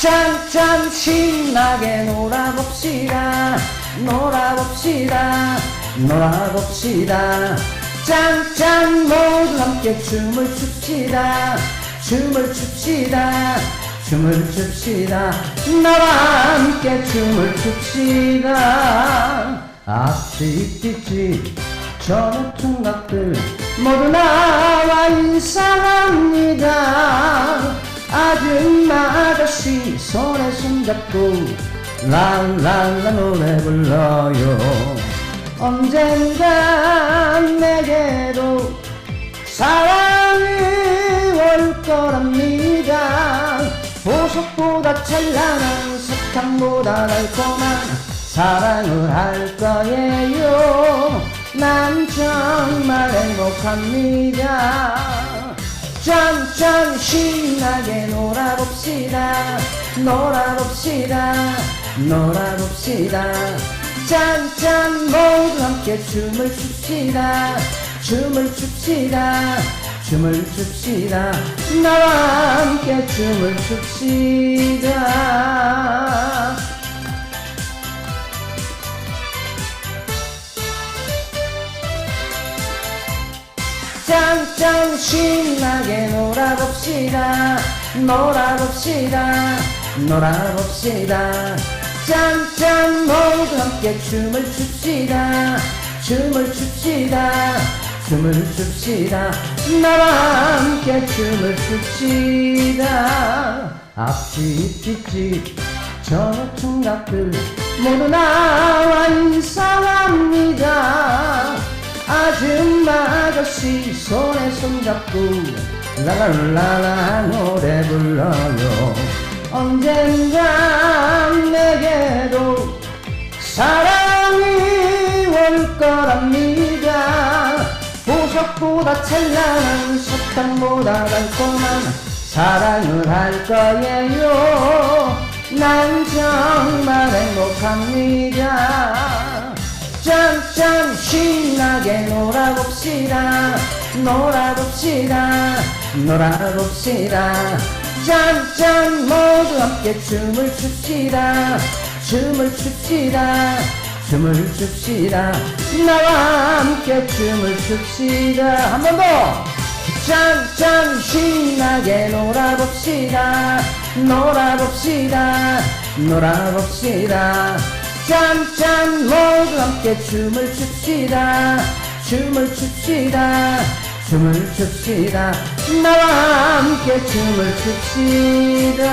짠짠 신나게 놀아봅시다. 놀아봅시다. 놀아봅시다. 짠짠 모두 함께 춤을 춥시다. 춤을 춥시다. 춤을 춥시다. 나와 함께 춤을 춥시다. 앞뒤뒤뒤 저녁 총각들 모두 나와 인사합니다. 아줌마 아저씨 손에 손잡고 랄랄라 노래 불러요. 언젠간 내게도 사랑이 올 거랍니다. 보석보다 찬란한 사탕보다 달콤한 사랑을 할 거예요. 난 정말 행복합니다 짠짠 신나게 놀아봅시다. 놀아봅시다. 놀아봅시다. 짠짠 모두 함께 춤을 춥시다. 춤을 춥시다. 춤을 춥시다. 나와 함께 춤을 춥시다 짠짠 신나게 놀아봅시다. 놀아봅시다. 놀아봅시다. 짠짠 모두 함께 춤을 춥시다. 춤을 춥시다. 춤을 춥시다. 나와 함께 춤을 춥시다. 앞집 뒷집 저녁 총각들 모두 나와 인사합니다. 아줌마 아저씨 손에 손잡고 라라라라 노래 불러요. 언젠간 내게도 사랑이 올 거랍니다. 보석보다 찬란한 사탕보다 달콤한 사랑을 할 거예요. 난 정말 행복합니다. 짠짠 신나게 놀아봅시다. 놀아봅시다. 놀아봅시다. 짠짠 모두 함께 춤을 춥시다. 춤을 춥시다. 춤을 춥시다. 나와 함께 춤을 춥시다. 한 번 더. 짠짠 신나게 놀아봅시다. 놀아봅시다. 놀아봅시다. 짠짠 모두 함께 춤을 춥시다 춤을 춥시다. 춤을 춥시다. 나와 함께 춤을 춥시다.